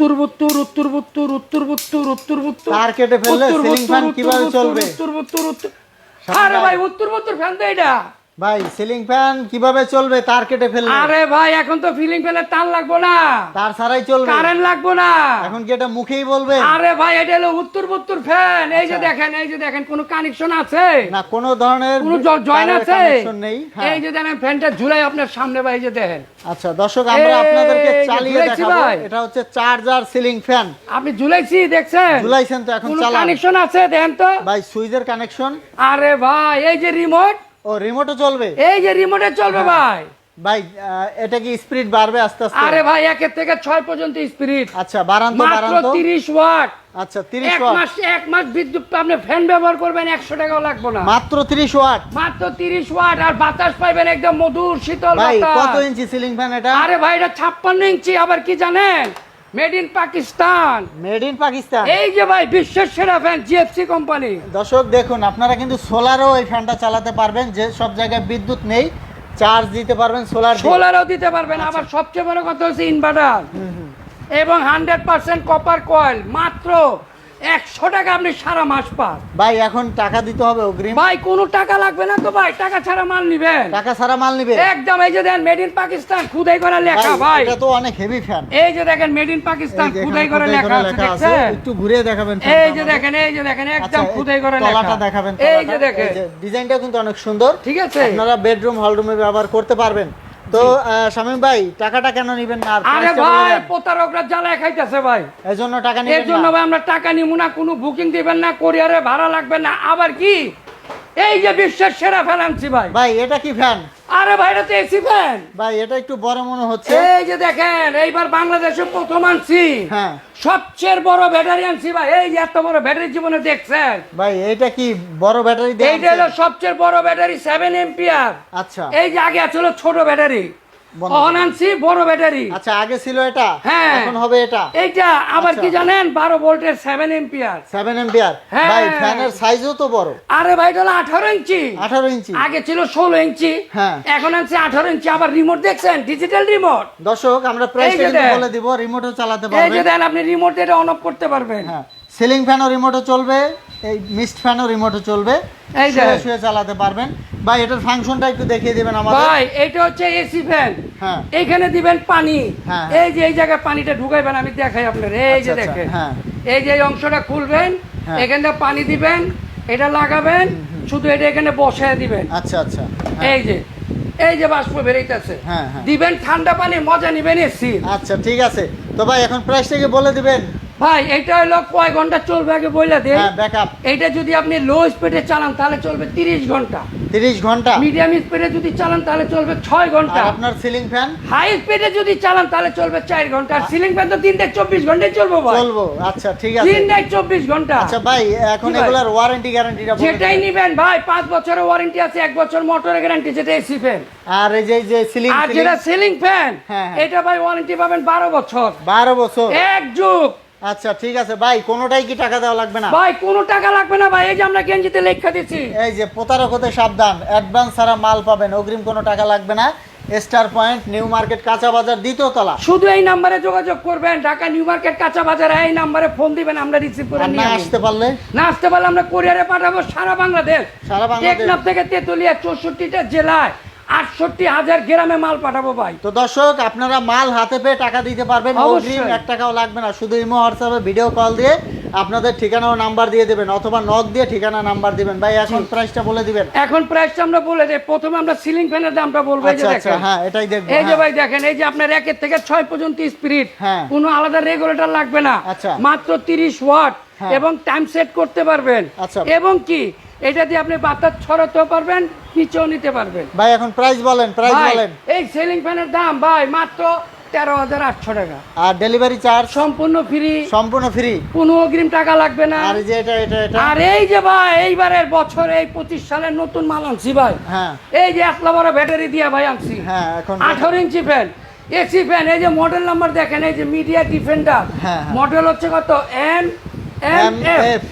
উত্তর উত্তর উত্তর উত্তর উত্তর উত্তর উত্তর উত্তর তার কেটে ফেললে সিলিং ফ্যান কীভাবে চলবে? উত্তর উত্তর উত্তর আরে ভাই উত্তর উত্তর ফ্যান তো এটা ভাই সিলিং ফ্যান কীভাবে চলবে? তার কেটে ফেললে আরে ভাই এখন তো ফিলিং ফ্যানের তার লাগবো না। তার ছাড়াই চলবে। কারেন্ট লাগবো না। এখন কি এটা মুখেই বলবে? আরে ভাই এটা হলো উত্তর বুত্তুর ফ্যান এই যে আচ্ছা। দেখেন এই যে দেখেন কোনো কানেকশন আছে? না কোনো ধরনের কোনো জয়েন তারের আছে? connection নেই। হ্যাঁ। এই যে দেখেন ফ্যানটা ঝুলাই আপনার সামনে ভাই এই যে দেখেন। আচ্ছা দর্শক আমরা এই আপনাদেরকে চালিয়ে দেখাবো। ভাই। এটা হচ্ছে চার্জার সিলিং ফ্যান আপনি ঝুলাইছি দেখছেন? ঝুলাইছেন তো এখন কোনো চালান। কানেকশন আছে? দেখেন তো। ভাই সুইচের কানেকশন আরে ভাই এই যে রিমোট ও রিমোটও চলবে? এই যে রিমোটে চলবে ভাই। ভাই এটা কি স্পিড বাড়বে আস্তে আস্তে? আরে ভাই একের থেকে পর্যন্ত আচ্ছা বাড়ান তো মাত্র বাড়ান তো। তিরিশ ওয়াট। আচ্ছা 30 এক মাস এক মাস বিদ্যুৎ আপনি ফ্যান ব্যবহার করবেন একশো টাকাও লাগবে না। মাত্র 30 ওয়াট। মাত্র তিরিশ ওয়াট আর বাতাস পাইবেন একদম মধুর শীতল ভাই কত ইঞ্চি সিলিং ফ্যান এটা? আরে ভাই এটা ছাপ্পান্ন ইঞ্চি আবার কি জানেন? Made in Pakistan made in Pakistan এই যে ভাই বিশ্বের সেরা ফ্যান জিএফসি কোম্পানি দর্শক দেখুন আপনারা কিন্তু সোলারও এই ফ্যানটা চালাতে পারবেন যে সব জায়গায় বিদ্যুৎ নেই চার্জ দিতে পারবেন সোলার সোলারও দিতে পারবেন আবার সবচেয়ে বড় কথা হচ্ছে ইনভার্টার এবং হান্ড্রেড পার্সেন্ট কপার কয়েল মাত্র একশো টাকা আপনি সারা মাস পান। ভাই এখন টাকা দিতে হবে অগ্রিম। ভাই কোনো টাকা লাগবে না তো ভাই টাকা ছাড়া মাল নিবেন। টাকা ছাড়া মাল নিবে? একদম এই যে দেন মেড ইন পাকিস্তান খুদাই করা লেখা ভাই। এটা তো অনেক হেভি ফ্যান এই যে দেখেন মেড ইন পাকিস্তান খুদাই করে লেখা আছে একটু ঘুরে দেখাবেন এই যে দেখেন এই যে দেখেন আচ্ছা, একদম খুদাই করে লেখা। তলাটা দেখাবেন এই যে দেখেন। ডিজাইনটা কিন্তু অনেক সুন্দর। ঠিক আছে। আপনারা বেডরুম হলরুমে ব্যবহার করতে পারবেন। তো শামীম ভাই টাকাটা কেন নিবেন না? আর ভাই প্রতারকরা জ্বালায় খাইতেছে ভাই। এই জন্য টাকা এর নিবেন জন্য ভাই আমরা টাকা নিব না কোনো বুকিং দিবেন না কোরিয়ারে ভাড়া লাগবে না। আবার কি? এই যে বিশ্বের সেরা ফ্যান আনছি ভাই। ভাই এটা কি ফ্যান আরে ভাই এটা তো এসি ফ্যান ভাই এটা একটু বড় মনে হচ্ছে। এই যে দেখেন এইবার বাংলাদেশে প্রথম আনছি। হ্যাঁ। সবচেয়ে বড় ব্যাটারি আনছি ভাই। এই যে এত বড় ব্যাটারি জীবনে দেখছেন। ভাই এটা কি বড় ব্যাটারি এইটা হলো সবচেয়ে বড় ব্যাটারি সেভেন এম্পিয়ার আচ্ছা। এই যে আগে ছিল ছোট ব্যাটারি বন্ধ আনছি বড় ব্যাটারি। আচ্ছা আগে ছিল এটা হ্যাঁ। এখন হবে এটা। এইটা আবার আচ্ছা। কি জানেন ভোল্টের হ্যাঁ। ভাই ফ্যানের সাইজও তো বড়। আরে ভাই এটা হলো আঠারো ইঞ্চি। আঠারো ইঞ্চি। আগে ছিল ষোলো ইঞ্চি। হ্যাঁ। এখন আনছি ইঞ্চি। আবার রিমোট দেখছেন? ডিজিটাল রিমোট দর্শক আমরা। বলে দিব রিমোটও চালাতে এই যে দেন আপনি রিমোট এটা অন অফ করতে পারবেন। হ্যাঁ। সিলিং ফ্যানও রিমোটও চলবে। এই মিস্ট ফ্যানও রিমোটও চলবে। এই দেখ। শুয়ে চালাতে পারবেন। ভাই এটার ফাংশনটা একটু দেখিয়ে দিবেন আমাদের। ভাই এটা হচ্ছে এসি ফ্যান হ্যাঁ। এইখানে দিবেন পানি। হ্যাঁ। এই যে এই জায়গায় পানিটা ঢুকাইবেন আমি দেখাই আপনার এই যে আচ্ছা, আচ্ছা, দেখেন। হ্যাঁ। এই যে এই অংশটা খুলবেন হ্যাঁ। এখানটা পানি দিবেন এটা লাগাবেন শুধু এটা এখানে বসায় দিবেন। আচ্ছা আচ্ছা। হ্যাঁ। এই যে এই যে বাষ্প বেরিয়েছে হ্যাঁ, হ্যাঁ। দিবেন ঠান্ডা পানি মজা নিবেন এসি আচ্ছা ঠিক আছে। তো ভাই এখন প্রাইসটাকে বলে দিবেন। ভাই এটা হলো কয় ঘণ্টা চলবে আগে বইলা দেন? হ্যাঁ এইটা যদি আপনি লো স্পিডে চালান তাহলে চলবে তিরিশ ঘণ্টা। তিরিশ ঘণ্টা? মিডিয়াম স্পিডে যদি চালান তাহলে চলবে ছয় ঘণ্টা। আর আপনার সিলিং ফ্যান হাই স্পিডে যদি চালান তাহলে চলবে চার ঘণ্টা। আর সিলিং ফ্যান তো তিনটে চব্বিশ ঘন্টায় চলবো ভাই। চলবো। আচ্ছা ঠিক আছে। তিনটে চব্বিশ ঘণ্টা। আচ্ছা ভাই এখন এগুলার ওয়ারেন্টি গ্যারান্টিটা যেটাই। নিবেন ভাই পাঁচ বছরের ওয়ারেন্টি আছে এক বছর মোটরের গ্যারান্টি যেটা এসি ফ্যান আর এই যে যে সিলিং আর যেটা সিলিং ফ্যান হ্যাঁ। এটা ভাই ওয়ারেন্টি পাবেন বারো বছর। বারো বছর। এক যুগ। আচ্ছা ঠিক আছে। ভাই কোনোটাই কি টাকা দেওয়া লাগবে না? ভাই কোনো টাকা লাগবে না ভাই। এই যে আমরা গেঞ্জিতে লেখা দিচ্ছি। এই যে প্রতারক হতে সাবধান। অ্যাডভান্স ছাড়া মাল পাবেন। অগ্রিম কোনো টাকা লাগবে না। স্টার পয়েন্ট নিউ মার্কেট কাঁচা বাজার দ্বিতীয় তলা। শুধু এই নাম্বারে যোগাযোগ করবেন। ঢাকা নিউ মার্কেট কাঁচা বাজারে এই নাম্বারে ফোন দিবেন আমরা রিসিভ করে আর না নিয়ে। আসতে পারলে? না আসতে পারলে আমরা কোরিয়ারে পাঠাবো সারা বাংলাদেশ। সারা বাংলাদেশ। টেকনাফ থেকে তেতুলিয়া চৌষট্টিটা জেলায়। আটষট্টি হাজার গ্রামে মাল পাঠাবো ভাই তো দর্শক আপনারা মাল হাতে পেয়ে টাকা দিতে পারবেন। অগ্রিম এক টাকাও লাগবে না শুধু ইমো হোয়াটসঅ্যাপে ভিডিও কল দিয়ে আপনাদের ঠিকানা ও নাম্বার দিয়ে দেবেন অথবা নক দিয়ে ঠিকানা নাম্বার দিবেন ভাই এখন প্রাইসটা বলে দিবেন এখন প্রাইসটা আমরা বলে দেই প্রথমে আমরা সিলিং ফ্যানের দামটা বলব এই যে আচ্ছা আচ্ছা দেখেন হ্যাঁ এটাই দেখব এই যে হ্যাঁ। ভাই দেখেন এই যে আপনার একের থেকে ছয় পর্যন্ত স্পিরিট হ্যাঁ। কোনো আলাদা রেগুলেটর লাগবে না আচ্ছা। মাত্র তিরিশ ওয়াট হ্যাঁ। এবং টাইম সেট করতে পারবেন আচ্ছা। এবং কি এটা দিয়ে আপনি বাতাস ছড়াতেও পারবেন নিচেও নিতে পারবেন। ভাই এখন প্রাইস বলেন প্রাইস বলেন। এই সিলিং ফ্যানের দাম ভাই মাত্র তেরো হাজার আটশো টাকা। আর ডেলিভারি চার্জ সম্পূর্ণ ফ্রি সম্পূর্ণ ফ্রি কোনো অগ্রিম টাকা লাগবে না। আর এই যে এটা এটা এটা? আর এই যে ভাই এইবারের বছর এই পঁচিশ সালের নতুন মাল আনছি ভাই। হ্যাঁ। এই যে একলা বড় ব্যাটারি দিয়া ভাই আনছি। হ্যাঁ এখন আঠারো ইঞ্চি ফ্যান এসি ফ্যান এই যে মডেল নাম্বার দেখেন এই যে মিডিয়া ডিফেন্ডার। মডেল হচ্ছে কত? M M F.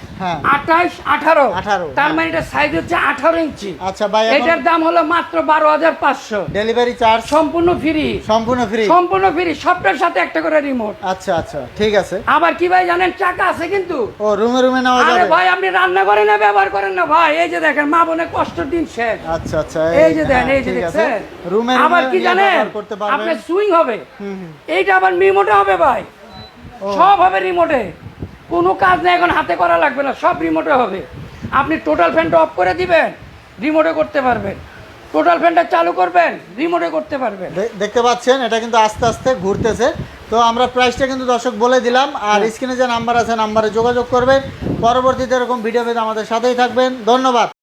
আঠাইশ আঠারো। 18 তার মানে এটা সাইজ হচ্ছে আঠারো ইঞ্চি। আচ্ছা ভাই এটার দাম হলো মাত্র বারো হাজার পাঁচশো। ডেলিভারি চার্জ সম্পূর্ণ ফ্রি সম্পূর্ণ ফ্রি সম্পূর্ণ ফ্রি সবটার সাথে একটা করে রিমোট আচ্ছা আচ্ছা ঠিক আছে। আবার কি ভাই জানেন চাকা আছে কিন্তু। ও রুমে রুমে নেওয়া যাবে? ভাই আপনি রান্না করেন না ব্যবহার করেন না ভাই। এই যে দেখেন মা বোনের কষ্টের দিন শেষ। আচ্ছা আচ্ছা এই যে হ্যাঁ, এই যে আছে। দেখছেন? রুমে আবার কি জানেন? আপনার সুইং হবে। এইটা আবার রিমোটে হবে ভাই। সব হবে রিমোটে কোনো কাজ নেই এখন হাতে করা লাগবে না সব রিমোটে হবে। আপনি টোটাল ফ্যানটা অফ করে দিবেন রিমোটে করতে পারবেন। টোটাল ফ্যানটা চালু করবেন রিমোটে করতে পারবেন। দেখতে পাচ্ছেন এটা কিন্তু আস্তে আস্তে ঘুরতেছে। তো আমরা প্রাইসটা কিন্তু দর্শক বলে দিলাম আর স্ক্রিনে যে নাম্বার আছে নাম্বারে যোগাযোগ করবেন। পরবর্তীতে এরকম ভিডিও পেতে আমাদের সাথেই থাকবেন। ধন্যবাদ।